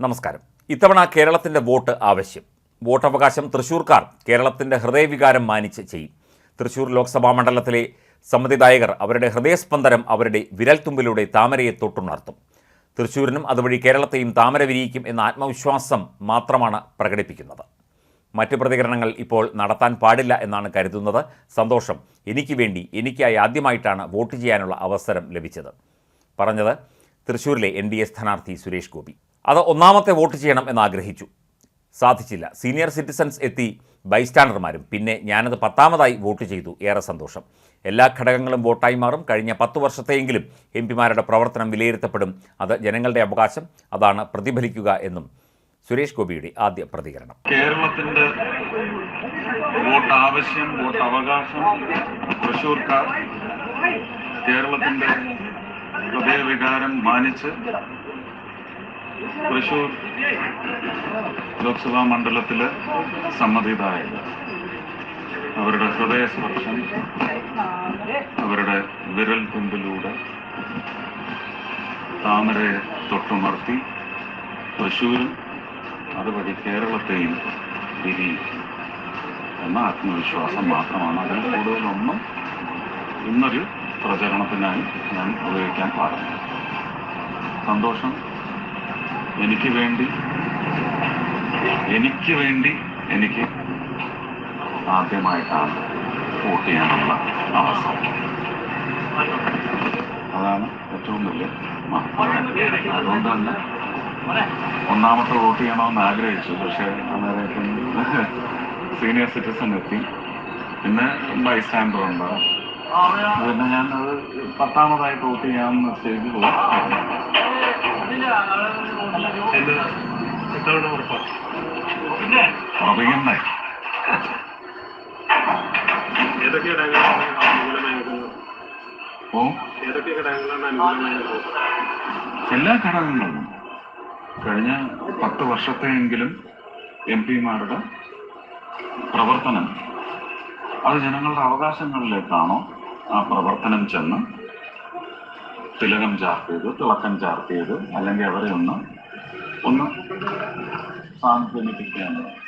നമസ്കാരം. ഇത്തവണ കേരളത്തിന്റെ വോട്ട് ആവശ്യം. വോട്ടവകാശം തൃശൂർക്കാർ കേരളത്തിന്റെ ഹൃദയവികാരം മാനിച്ച് ചെയ്യും. തൃശൂർ ലോക്സഭാ മണ്ഡലത്തിലെ സമ്മതിദായകർ അവരുടെ ഹൃദയസ്പന്ദനം അവരുടെ വിരൽത്തുമ്പിലൂടെ താമരയെ തൊട്ടുണർത്തും. തൃശൂരിനും അതുവഴി കേരളത്തെയും താമര വിരിയിക്കും എന്ന ആത്മവിശ്വാസം മാത്രമാണ് പ്രകടിപ്പിക്കുന്നത്. മറ്റ് പ്രതികരണങ്ങൾ ഇപ്പോൾ നടത്താൻ പാടില്ല എന്നാണ് കരുതുന്നത്. സന്തോഷം. എനിക്ക് വേണ്ടി എനിക്കായി ആദ്യമായിട്ടാണ് വോട്ട് ചെയ്യാനുള്ള അവസരം ലഭിച്ചത്. പറഞ്ഞത് തൃശൂരിലെ എൻ ഡി എ സ്ഥാനാർത്ഥി സുരേഷ് ഗോപി. അത് ഒന്നാമത്തെ വോട്ട് ചെയ്യണം എന്നാഗ്രഹിച്ചു. സാധിച്ചില്ല. സീനിയർ സിറ്റിസൻസ് എത്തി ബൈസ്റ്റാൻഡർമാരും. പിന്നെ ഞാനത് പത്താമതായി വോട്ട് ചെയ്തു. ഏറെ സന്തോഷം. എല്ലാ ഘടകങ്ങളും വോട്ടായി മാറും. കഴിഞ്ഞ പത്ത് വർഷത്തെയെങ്കിലും എം പിമാരുടെ പ്രവർത്തനം വിലയിരുത്തപ്പെടും. അത് ജനങ്ങളുടെ അവകാശം. അതാണ് പ്രതിഫലിക്കുക എന്നും സുരേഷ് ഗോപിയുടെ ആദ്യ പ്രതികരണം. കേരളത്തിന്റെ വോട്ട് ആവശ്യം വോട്ട് അവകാശം തൃശൂർക്കാർ കേരളത്തിന്റെ ഹൃദയവികാരം മാനിച്ച് തൃശൂർ ലോക്സഭാ മണ്ഡലത്തിലെ സമ്മതിതായ അവരുടെ ഹൃദയസ്പർശം അവരുടെ വിരൽ തുമ്പിലൂടെ താമരയെ തൊട്ടുണർത്തി തൃശൂരും അതുവഴി കേരളത്തെയും വിരിയിക്കും എന്ന ആത്മവിശ്വാസം മാത്രമാണ്. അതിൽ കൂടുതലൊന്നും ഇന്നൊരു പ്രചരണത്തിനായി ഞാൻ ഉപയോഗിക്കാൻ പാടില്ല. സന്തോഷം. എനിക്ക് വേണ്ടി എനിക്ക് വേണ്ടി എനിക്ക് ആദ്യമായിട്ടാണ് വോട്ട് ചെയ്യാനുള്ള അവസരം. അതാണ് ഏറ്റവും വലിയ അതുകൊണ്ട് തന്നെ ഒന്നാമത്തെ വോട്ട് ചെയ്യണമെന്ന് ആഗ്രഹിച്ചു. പക്ഷേ അന്നേരത്തേക്കും സീനിയർ സിറ്റിസൺ എത്തി. പിന്നെ ബൈസ്റ്റാൻഡർ ഉണ്ട്. പിന്നെ ഞാൻ അത് പത്താമതായിട്ട് വോട്ട് ചെയ്യാമെന്ന് ഏതൊക്കെ ഘടകങ്ങളാണ് ഏതൊക്കെ ഘടകങ്ങളാണ് അനുകൂലമായി എല്ലാ ഘടകങ്ങളും. കഴിഞ്ഞ പത്ത് വർഷത്തെയെങ്കിലും എം പിമാരുടെ പ്രവർത്തനം അത് ജനങ്ങളുടെ അവകാശങ്ങളിലേക്കാണോ ആ പ്രവർത്തനം ചെന്ന് തിലകം ചാർത്ത് ചെയ്ത് തിളക്കം ചാർത്ത് ചെയ്ത് അല്ലെങ്കിൽ അവരെ ഒന്ന് ഒന്ന് സാന്ത്വനിപ്പിക്കുക എന്നുള്ളത്.